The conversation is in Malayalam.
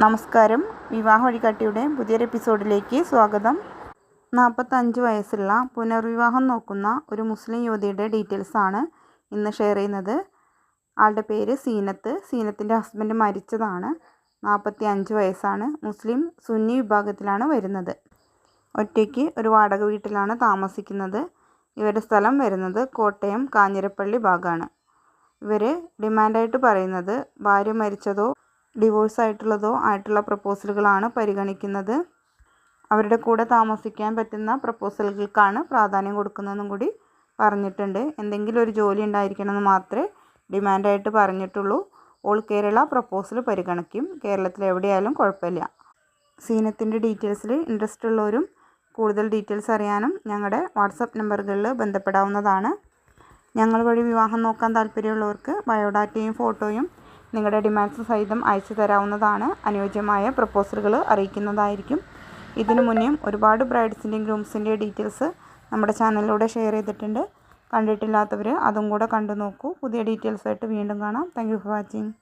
നമസ്കാരം. വിവാഹ വഴികാട്ടിയുടെ പുതിയൊരു എപ്പിസോഡിലേക്ക് സ്വാഗതം. നാൽപ്പത്തഞ്ച് വയസ്സുള്ള പുനർവിവാഹം നോക്കുന്ന ഒരു മുസ്ലിം യുവതിയുടെ ഡീറ്റെയിൽസ് ആണ് ഇന്ന് ഷെയർ ചെയ്യുന്നത്. ആളുടെ പേര് സീനത്ത്. സീനത്തിന്റെ ഹസ്ബൻഡ് മരിച്ചതാണ്. നാൽപ്പത്തി അഞ്ച് വയസ്സാണ്. മുസ്ലിം സുന്നി വിഭാഗത്തിലാണ് വരുന്നത്. ഒറ്റയ്ക്ക് ഒരു വാടക വീട്ടിലാണ് താമസിക്കുന്നത്. ഇവരുടെ സ്ഥലം വരുന്നത് കോട്ടയം കാഞ്ഞിരപ്പള്ളി ഭാഗമാണ് ഇവർ ഡിമാൻഡായിട്ട് പറയുന്നത് ഭാര്യ മരിച്ചതോ ഡിവോഴ്സ് ആയിട്ടുള്ളതോ ആയിട്ടുള്ള പ്രപ്പോസലുകളാണ് പരിഗണിക്കുന്നത്. അവരുടെ കൂടെ താമസിക്കാൻ പറ്റുന്ന പ്രപ്പോസലുകൾക്കാണ് പ്രാധാന്യം കൊടുക്കുന്നതെന്നും കൂടി പറഞ്ഞിട്ടുണ്ട്. എന്തെങ്കിലും ഒരു ജോലി ഉണ്ടായിരിക്കണമെന്ന് മാത്രമേ ഡിമാൻഡായിട്ട് പറഞ്ഞിട്ടുള്ളൂ. ഓൾ കേരള പ്രപ്പോസൽ പരിഗണിക്കും. കേരളത്തിൽ എവിടെയായാലും കുഴപ്പമില്ല. സീനത്തിന്റെ ഡീറ്റെയിൽസിൽ ഇൻട്രസ്റ്റ് ഉള്ളവരും കൂടുതൽ ഡീറ്റെയിൽസ് അറിയാനും ഞങ്ങളുടെ വാട്സപ്പ് നമ്പറുകളിൽ ബന്ധപ്പെടാവുന്നതാണ്. ഞങ്ങൾ വഴി വിവാഹം നോക്കാൻ താല്പര്യമുള്ളവർക്ക് ബയോഡാറ്റയും ഫോട്ടോയും നിങ്ങളുടെ ഡിമാൻഡ്സ് സഹിതം അയച്ചു തരാവുന്നതാണ്. അനുയോജ്യമായ പ്രപ്പോസലുകൾ അറിയിക്കുന്നതായിരിക്കും. ഇതിനു മുന്നേയും ഒരുപാട് ബ്രൈഡ്സിന്റെയും ഗ്രൂംസിന്റെയും ഡീറ്റെയിൽസ് നമ്മുടെ ചാനലിലൂടെ ഷെയർ ചെയ്തിട്ടുണ്ട്. കണ്ടിട്ടില്ലാത്തവർ അതും കൂടെ കണ്ടു നോക്കൂ. പുതിയ ഡീറ്റെയിൽസായിട്ട് വീണ്ടും കാണാം. Thank for watching.